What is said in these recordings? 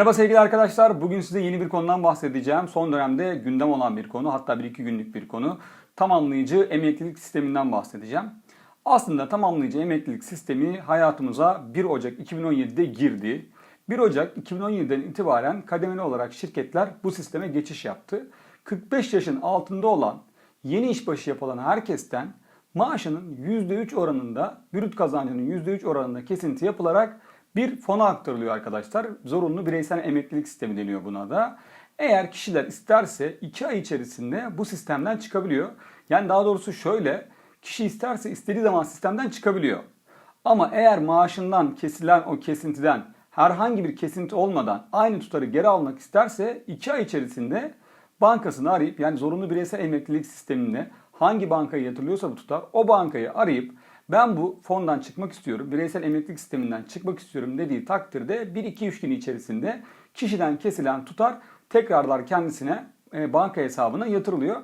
Merhaba sevgili arkadaşlar. Bugün size yeni bir konudan bahsedeceğim. Son dönemde gündem olan bir konu. Hatta bir iki günlük bir konu. Tamamlayıcı emeklilik sisteminden bahsedeceğim. Aslında tamamlayıcı emeklilik sistemi hayatımıza 1 Ocak 2017'de girdi. 1 Ocak 2017'den itibaren kademeli olarak şirketler bu sisteme geçiş yaptı. 45 yaşın altında olan yeni işbaşı yapılan herkesten maaşının %3 oranında, brüt kazancının %3 oranında kesinti yapılarak bir fona aktarılıyor arkadaşlar. Zorunlu bireysel emeklilik sistemi deniyor buna da. Eğer kişiler isterse 2 ay içerisinde bu sistemden çıkabiliyor. Yani daha doğrusu şöyle, kişi isterse istediği zaman sistemden çıkabiliyor. Ama eğer maaşından kesilen o kesintiden herhangi bir kesinti olmadan aynı tutarı geri almak isterse 2 ay içerisinde bankasını arayıp yani zorunlu bireysel emeklilik sistemine hangi bankayı yatırılıyorsa bu tutar o bankayı arayıp ben bu fondan çıkmak istiyorum, bireysel emeklilik sisteminden çıkmak istiyorum dediği takdirde 1-2-3 gün içerisinde kişiden kesilen tutar tekrarlar kendisine e, banka hesabına yatırılıyor.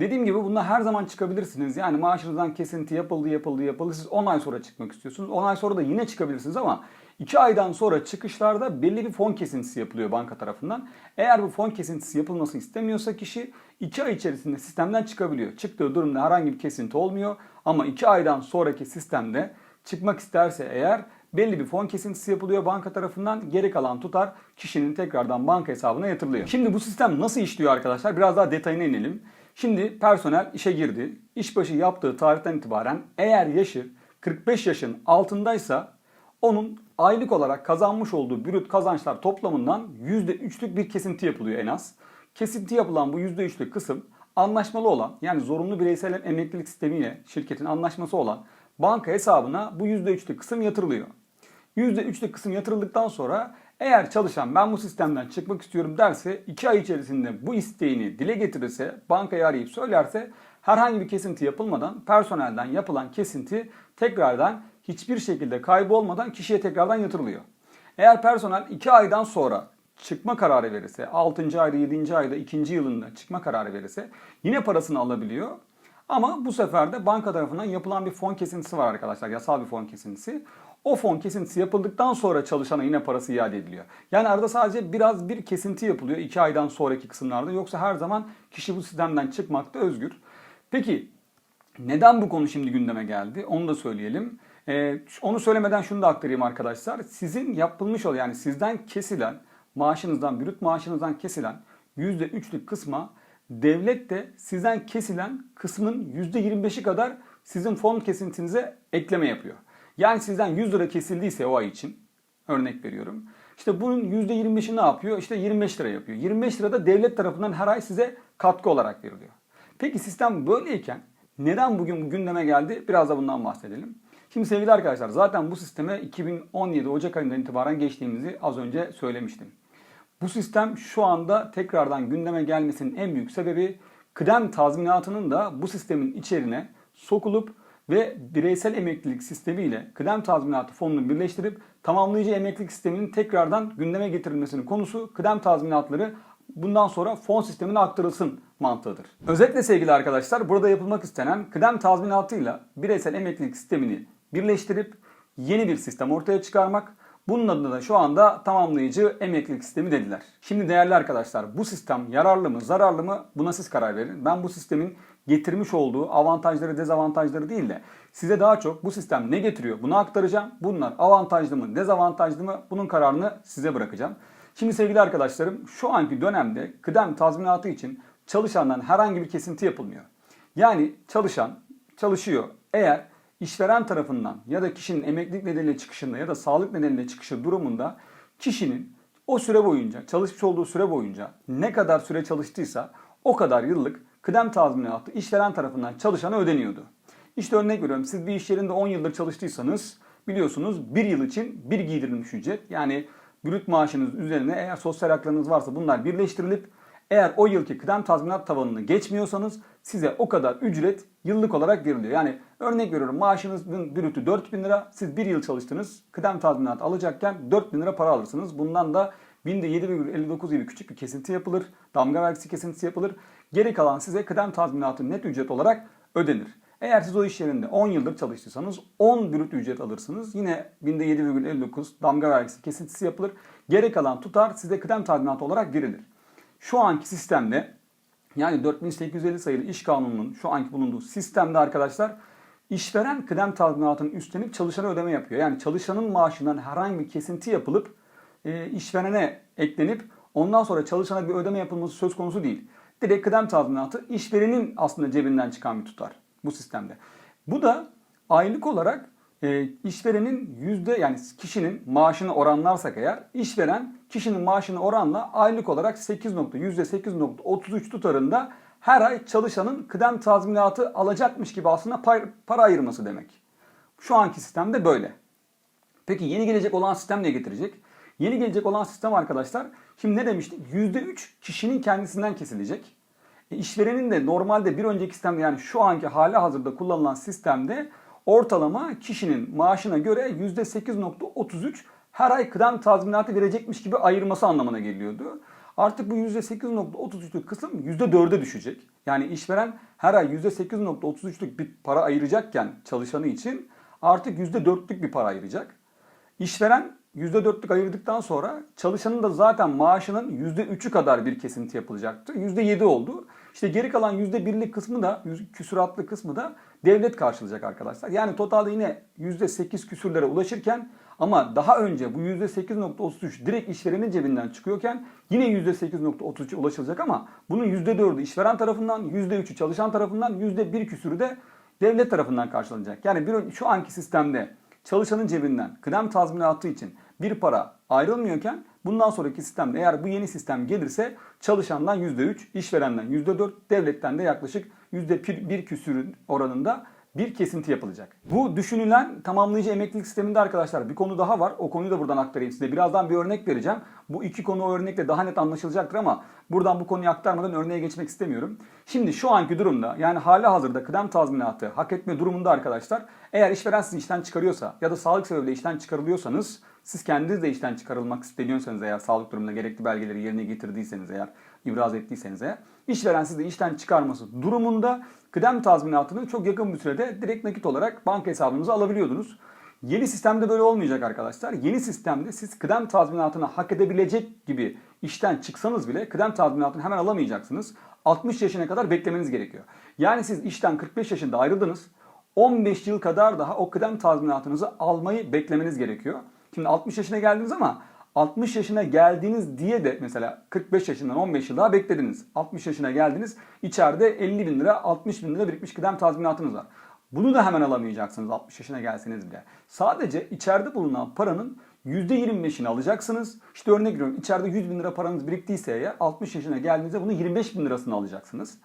Dediğim gibi bundan her zaman çıkabilirsiniz. Yani maaşınızdan kesinti yapıldı, yapıldı, yapıldı. Siz 10 ay sonra çıkmak istiyorsunuz. 10 ay sonra da yine çıkabilirsiniz ama 2 aydan sonra çıkışlarda belli bir fon kesintisi yapılıyor banka tarafından. Eğer bu fon kesintisi yapılması istemiyorsa kişi 2 ay içerisinde sistemden çıkabiliyor. Çıktığı durumda herhangi bir kesinti olmuyor. Ama 2 aydan sonraki sistemde çıkmak isterse eğer belli bir fon kesintisi yapılıyor banka tarafından. Geri kalan tutar kişinin tekrardan banka hesabına yatırılıyor. Şimdi bu sistem nasıl işliyor arkadaşlar? Biraz daha detayına inelim. Şimdi personel işe girdi. İşbaşı yaptığı tarihten itibaren eğer yaşı 45 yaşın altındaysa onun aylık olarak kazanmış olduğu brüt kazançlar toplamından %3'lük bir kesinti yapılıyor en az. Kesinti yapılan bu %3'lük kısım anlaşmalı olan yani zorunlu bireysel emeklilik sistemiyle şirketin anlaşması olan banka hesabına bu %3'lük kısım yatırılıyor. %3'lük kısım yatırıldıktan sonra eğer çalışan ben bu sistemden çıkmak istiyorum derse 2 ay içerisinde bu isteğini dile getirirse bankayı arayıp söylerse herhangi bir kesinti yapılmadan personelden yapılan kesinti tekrardan hiçbir şekilde kaybolmadan kişiye tekrardan yatırılıyor. Eğer personel 2 aydan sonra çıkma kararı verirse, 6. ayda, 7. ayda, 2. yılında çıkma kararı verirse yine parasını alabiliyor. Ama bu sefer de banka tarafından yapılan bir fon kesintisi var arkadaşlar. Yasal bir fon kesintisi. O fon kesintisi yapıldıktan sonra çalışana yine parası iade ediliyor. Yani arada sadece biraz bir kesinti yapılıyor 2 aydan sonraki kısımlarda. Yoksa her zaman kişi bu sistemden çıkmakta özgür. Peki neden bu konu şimdi gündeme geldi? Onu da söyleyelim. Ee, onu söylemeden şunu da aktarayım arkadaşlar. Sizin yapılmış olan yani sizden kesilen maaşınızdan, brüt maaşınızdan kesilen %3'lük kısma devlet de sizden kesilen kısmın %25'i kadar sizin fon kesintinize ekleme yapıyor. Yani sizden 100 lira kesildiyse o ay için örnek veriyorum. İşte bunun %25'i ne yapıyor? İşte 25 lira yapıyor. 25 lira da devlet tarafından her ay size katkı olarak veriliyor. Peki sistem böyleyken neden bugün gündeme geldi? Biraz da bundan bahsedelim. Şimdi sevgili arkadaşlar zaten bu sisteme 2017 Ocak ayından itibaren geçtiğimizi az önce söylemiştim. Bu sistem şu anda tekrardan gündeme gelmesinin en büyük sebebi kıdem tazminatının da bu sistemin içerine sokulup ve bireysel emeklilik sistemiyle kıdem tazminatı fonunu birleştirip tamamlayıcı emeklilik sisteminin tekrardan gündeme getirilmesinin konusu kıdem tazminatları bundan sonra fon sistemine aktarılsın mantığıdır. Özetle sevgili arkadaşlar burada yapılmak istenen kıdem tazminatıyla bireysel emeklilik sistemini birleştirip yeni bir sistem ortaya çıkarmak. Bunun adına da şu anda tamamlayıcı emeklilik sistemi dediler. Şimdi değerli arkadaşlar bu sistem yararlı mı zararlı mı buna siz karar verin. Ben bu sistemin getirmiş olduğu avantajları dezavantajları değil de size daha çok bu sistem ne getiriyor bunu aktaracağım. Bunlar avantajlı mı dezavantajlı mı bunun kararını size bırakacağım. Şimdi sevgili arkadaşlarım şu anki dönemde kıdem tazminatı için çalışandan herhangi bir kesinti yapılmıyor. Yani çalışan çalışıyor eğer işveren tarafından ya da kişinin emeklilik nedeniyle çıkışında ya da sağlık nedeniyle çıkışı durumunda kişinin o süre boyunca çalışmış olduğu süre boyunca ne kadar süre çalıştıysa o kadar yıllık kıdem tazminatı işveren tarafından çalışana ödeniyordu. İşte örnek veriyorum siz bir iş yerinde 10 yıldır çalıştıysanız biliyorsunuz bir yıl için bir giydirilmiş ücret yani brüt maaşınız üzerine eğer sosyal haklarınız varsa bunlar birleştirilip eğer o yılki kıdem tazminat tavanını geçmiyorsanız size o kadar ücret yıllık olarak veriliyor. Yani örnek veriyorum maaşınızın brütü 4000 lira siz bir yıl çalıştınız kıdem tazminat alacakken 4000 lira para alırsınız. Bundan da binde 7,59 gibi küçük bir kesinti yapılır. Damga vergisi kesintisi yapılır. Geri kalan size kıdem tazminatı net ücret olarak ödenir. Eğer siz o iş yerinde 10 yıldır çalıştıysanız 10 brüt ücret alırsınız. Yine binde 7,59 damga vergisi kesintisi yapılır. Geri kalan tutar size kıdem tazminatı olarak verilir. Şu anki sistemde yani 4850 sayılı iş kanununun şu anki bulunduğu sistemde arkadaşlar işveren kıdem tazminatının üstlenip çalışana ödeme yapıyor. Yani çalışanın maaşından herhangi bir kesinti yapılıp e, işverene eklenip ondan sonra çalışana bir ödeme yapılması söz konusu değil. Direkt kıdem tazminatı işverenin aslında cebinden çıkan bir tutar bu sistemde. Bu da aylık olarak e, işverenin yüzde yani kişinin maaşını oranlarsak eğer işveren kişinin maaşını oranla aylık olarak 8 nokta yüzde 8.33 tutarında her ay çalışanın kıdem tazminatı alacakmış gibi aslında para ayırması demek. Şu anki sistemde böyle. Peki yeni gelecek olan sistem ne getirecek? Yeni gelecek olan sistem arkadaşlar şimdi ne demiştik? %3 kişinin kendisinden kesilecek. E, işverenin de normalde bir önceki sistemde yani şu anki hali hazırda kullanılan sistemde ortalama kişinin maaşına göre %8.33 her ay kıdem tazminatı verecekmiş gibi ayırması anlamına geliyordu. Artık bu %8.33'lük kısım %4'e düşecek. Yani işveren her ay %8.33'lük bir para ayıracakken çalışanı için artık %4'lük bir para ayıracak. İşveren %4'lük ayırdıktan sonra çalışanın da zaten maaşının %3'ü kadar bir kesinti yapılacaktı. %7 oldu. İşte geri kalan %1'lik kısmı da, küsuratlı kısmı da devlet karşılayacak arkadaşlar. Yani totalde yine %8 küsürlere ulaşırken ama daha önce bu %8.33 direkt işverenin cebinden çıkıyorken yine %8.33'e ulaşılacak ama bunun %4'ü işveren tarafından, %3'ü çalışan tarafından, %1 küsürü de devlet tarafından karşılanacak. Yani bir, şu anki sistemde çalışanın cebinden kıdem tazminatı için bir para ayrılmıyorken bundan sonraki sistemde eğer bu yeni sistem gelirse çalışandan %3, işverenden %4, devletten de yaklaşık %1 küsürün oranında bir kesinti yapılacak. Bu düşünülen tamamlayıcı emeklilik sisteminde arkadaşlar bir konu daha var. O konuyu da buradan aktarayım size. Birazdan bir örnek vereceğim. Bu iki konu örnekle daha net anlaşılacaktır ama buradan bu konuyu aktarmadan örneğe geçmek istemiyorum. Şimdi şu anki durumda yani hali hazırda kıdem tazminatı hak etme durumunda arkadaşlar eğer işveren sizi işten çıkarıyorsa ya da sağlık sebebiyle işten çıkarılıyorsanız siz kendiniz de işten çıkarılmak isteniyorsanız eğer sağlık durumunda gerekli belgeleri yerine getirdiyseniz eğer ibraz ettiyseniz eğer işveren sizi işten çıkarması durumunda kıdem tazminatını çok yakın bir sürede direkt nakit olarak banka hesabınıza alabiliyordunuz. Yeni sistemde böyle olmayacak arkadaşlar. Yeni sistemde siz kıdem tazminatını hak edebilecek gibi işten çıksanız bile kıdem tazminatını hemen alamayacaksınız. 60 yaşına kadar beklemeniz gerekiyor. Yani siz işten 45 yaşında ayrıldınız. 15 yıl kadar daha o kıdem tazminatınızı almayı beklemeniz gerekiyor. Şimdi 60 yaşına geldiniz ama 60 yaşına geldiniz diye de mesela 45 yaşından 15 yıl daha beklediniz. 60 yaşına geldiniz içeride 50 bin lira 60 bin lira birikmiş kıdem tazminatınız var. Bunu da hemen alamayacaksınız 60 yaşına gelseniz bile. Sadece içeride bulunan paranın %25'ini alacaksınız. İşte örnek veriyorum içeride 100 bin lira paranız biriktiyse eğer 60 yaşına geldiğinizde bunu 25 bin lirasını alacaksınız.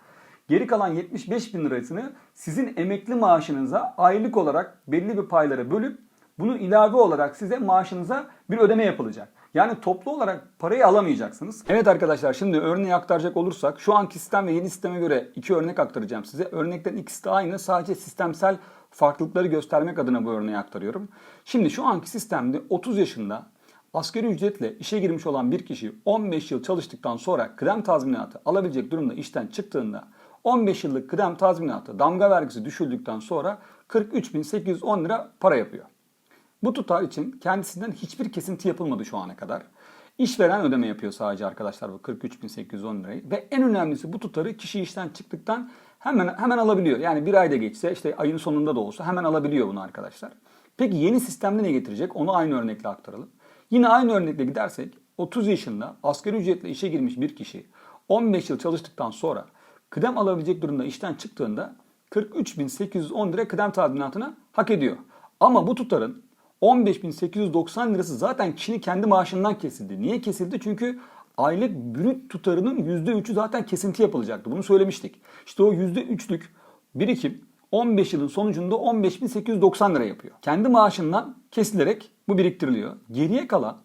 Geri kalan 75 bin lirasını sizin emekli maaşınıza aylık olarak belli bir paylara bölüp bunun ilave olarak size maaşınıza bir ödeme yapılacak. Yani toplu olarak parayı alamayacaksınız. Evet arkadaşlar şimdi örneği aktaracak olursak şu anki sistem ve yeni sisteme göre iki örnek aktaracağım size. Örneklerin ikisi de aynı sadece sistemsel farklılıkları göstermek adına bu örneği aktarıyorum. Şimdi şu anki sistemde 30 yaşında asgari ücretle işe girmiş olan bir kişi 15 yıl çalıştıktan sonra kıdem tazminatı alabilecek durumda işten çıktığında 15 yıllık kıdem tazminatı damga vergisi düşüldükten sonra 43.810 lira para yapıyor. Bu tutar için kendisinden hiçbir kesinti yapılmadı şu ana kadar. İşveren ödeme yapıyor sadece arkadaşlar bu 43.810 lirayı. Ve en önemlisi bu tutarı kişi işten çıktıktan hemen hemen alabiliyor. Yani bir ayda geçse işte ayın sonunda da olsa hemen alabiliyor bunu arkadaşlar. Peki yeni sistemde ne getirecek? Onu aynı örnekle aktaralım. Yine aynı örnekle gidersek 30 yaşında asgari ücretle işe girmiş bir kişi 15 yıl çalıştıktan sonra kıdem alabilecek durumda işten çıktığında 43.810 lira kıdem tazminatını hak ediyor. Ama bu tutarın 15.890 lirası zaten kişinin kendi maaşından kesildi. Niye kesildi? Çünkü aylık brüt tutarının %3'ü zaten kesinti yapılacaktı. Bunu söylemiştik. İşte o %3'lük birikim 15 yılın sonucunda 15.890 lira yapıyor. Kendi maaşından kesilerek bu biriktiriliyor. Geriye kalan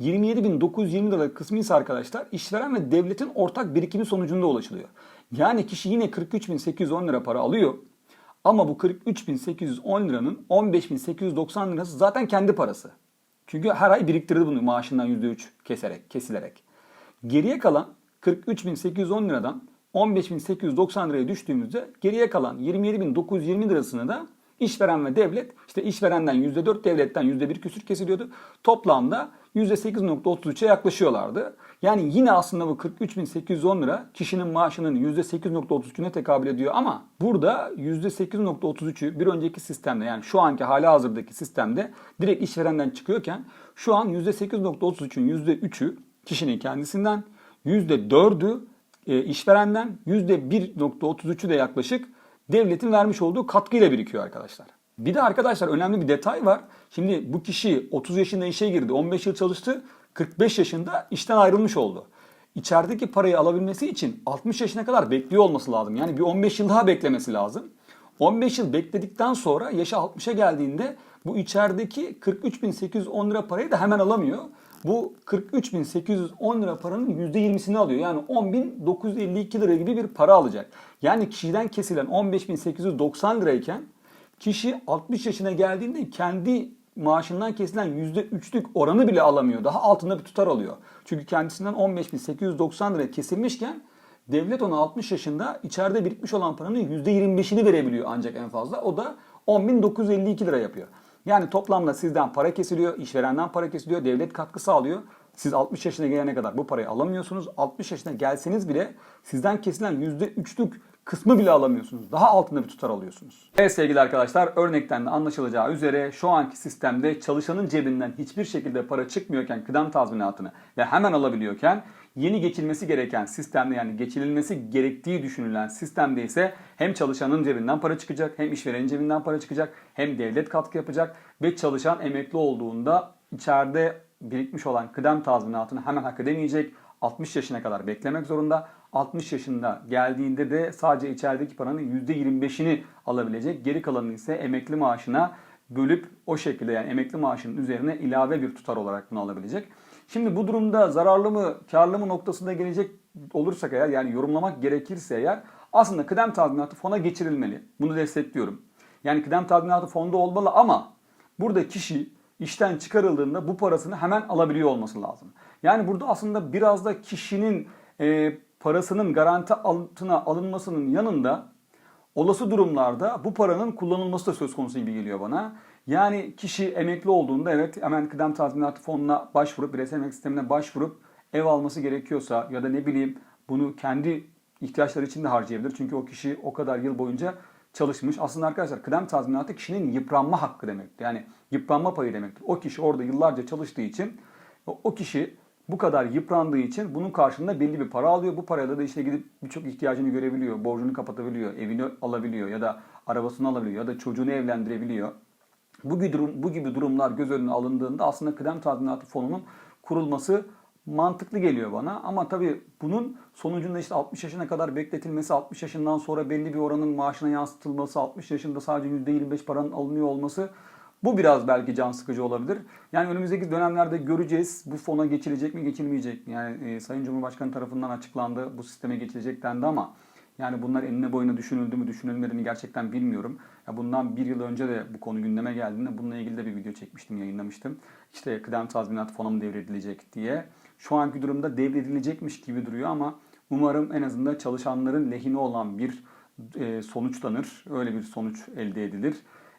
27.920 lira kısmı ise arkadaşlar işveren ve devletin ortak birikimi sonucunda ulaşılıyor. Yani kişi yine 43.810 lira para alıyor. Ama bu 43.810 liranın 15.890 lirası zaten kendi parası. Çünkü her ay biriktirdi bunu maaşından %3 keserek, kesilerek. Geriye kalan 43.810 liradan 15.890 liraya düştüğümüzde geriye kalan 27.920 lirasını da işveren ve devlet işte işverenden %4 devletten %1 küsür kesiliyordu. Toplamda %8.33'e yaklaşıyorlardı. Yani yine aslında bu 43.810 lira kişinin maaşının %8.33'üne tekabül ediyor ama burada %8.33'ü bir önceki sistemde yani şu anki hali hazırdaki sistemde direkt işverenden çıkıyorken şu an %8.33'ün %3'ü kişinin kendisinden, %4'ü e, işverenden, %1.33'ü de yaklaşık devletin vermiş olduğu katkıyla birikiyor arkadaşlar. Bir de arkadaşlar önemli bir detay var. Şimdi bu kişi 30 yaşında işe girdi, 15 yıl çalıştı, 45 yaşında işten ayrılmış oldu. İçerideki parayı alabilmesi için 60 yaşına kadar bekliyor olması lazım. Yani bir 15 yıl daha beklemesi lazım. 15 yıl bekledikten sonra yaşı 60'a geldiğinde bu içerideki 43.810 lira parayı da hemen alamıyor. Bu 43.810 lira paranın %20'sini alıyor. Yani 10.952 lira gibi bir para alacak. Yani kişiden kesilen 15.890 lirayken kişi 60 yaşına geldiğinde kendi maaşından kesilen %3'lük oranı bile alamıyor. Daha altında bir tutar alıyor. Çünkü kendisinden 15.890 lira kesilmişken devlet ona 60 yaşında içeride birikmiş olan paranın %25'ini verebiliyor ancak en fazla. O da 10.952 lira yapıyor. Yani toplamda sizden para kesiliyor, işverenden para kesiliyor, devlet katkı sağlıyor. Siz 60 yaşına gelene kadar bu parayı alamıyorsunuz. 60 yaşına gelseniz bile sizden kesilen %3'lük kısmı bile alamıyorsunuz. Daha altında bir tutar alıyorsunuz. Evet sevgili arkadaşlar örnekten de anlaşılacağı üzere şu anki sistemde çalışanın cebinden hiçbir şekilde para çıkmıyorken kıdem tazminatını ve hemen alabiliyorken yeni geçilmesi gereken sistemde yani geçirilmesi gerektiği düşünülen sistemde ise hem çalışanın cebinden para çıkacak hem işverenin cebinden para çıkacak hem devlet katkı yapacak ve çalışan emekli olduğunda içeride birikmiş olan kıdem tazminatını hemen hak edemeyecek. 60 yaşına kadar beklemek zorunda. 60 yaşında geldiğinde de sadece içerideki paranın %25'ini alabilecek. Geri kalanını ise emekli maaşına bölüp o şekilde yani emekli maaşının üzerine ilave bir tutar olarak bunu alabilecek. Şimdi bu durumda zararlı mı, karlı mı noktasında gelecek olursak eğer yani yorumlamak gerekirse eğer aslında kıdem tazminatı fona geçirilmeli. Bunu destekliyorum. Yani kıdem tazminatı fonda olmalı ama burada kişi işten çıkarıldığında bu parasını hemen alabiliyor olması lazım. Yani burada aslında biraz da kişinin e, parasının garanti altına alınmasının yanında olası durumlarda bu paranın kullanılması da söz konusu gibi geliyor bana. Yani kişi emekli olduğunda evet hemen kıdem tazminatı fonuna başvurup, bireysel emekli sistemine başvurup ev alması gerekiyorsa ya da ne bileyim bunu kendi ihtiyaçları için de harcayabilir. Çünkü o kişi o kadar yıl boyunca çalışmış. Aslında arkadaşlar kıdem tazminatı kişinin yıpranma hakkı demektir. Yani yıpranma payı demektir. O kişi orada yıllarca çalıştığı için o kişi bu kadar yıprandığı için bunun karşılığında belli bir para alıyor. Bu parayla da işte gidip birçok ihtiyacını görebiliyor, borcunu kapatabiliyor, evini alabiliyor ya da arabasını alabiliyor ya da çocuğunu evlendirebiliyor. Bu gibi, durum, bu gibi durumlar göz önüne alındığında aslında kıdem tazminatı fonunun kurulması mantıklı geliyor bana. Ama tabii bunun sonucunda işte 60 yaşına kadar bekletilmesi, 60 yaşından sonra belli bir oranın maaşına yansıtılması, 60 yaşında sadece %25 paranın alınıyor olması bu biraz belki can sıkıcı olabilir. Yani önümüzdeki dönemlerde göreceğiz bu fona geçilecek mi geçilmeyecek mi? Yani e, Sayın Cumhurbaşkanı tarafından açıklandı bu sisteme geçilecek dendi ama yani bunlar enine boyuna düşünüldü mü düşünülmedi mi gerçekten bilmiyorum. Ya bundan bir yıl önce de bu konu gündeme geldiğinde bununla ilgili de bir video çekmiştim, yayınlamıştım. İşte kıdem tazminat fona mı devredilecek diye. Şu anki durumda devredilecekmiş gibi duruyor ama umarım en azından çalışanların lehine olan bir e, sonuçlanır. Öyle bir sonuç elde edilir.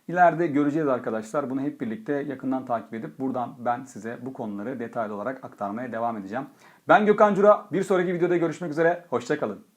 İleride göreceğiz arkadaşlar. Bunu hep birlikte yakından takip edip buradan ben size bu konuları detaylı olarak aktarmaya devam edeceğim. Ben Gökhan Cura. Bir sonraki videoda görüşmek üzere. Hoşçakalın.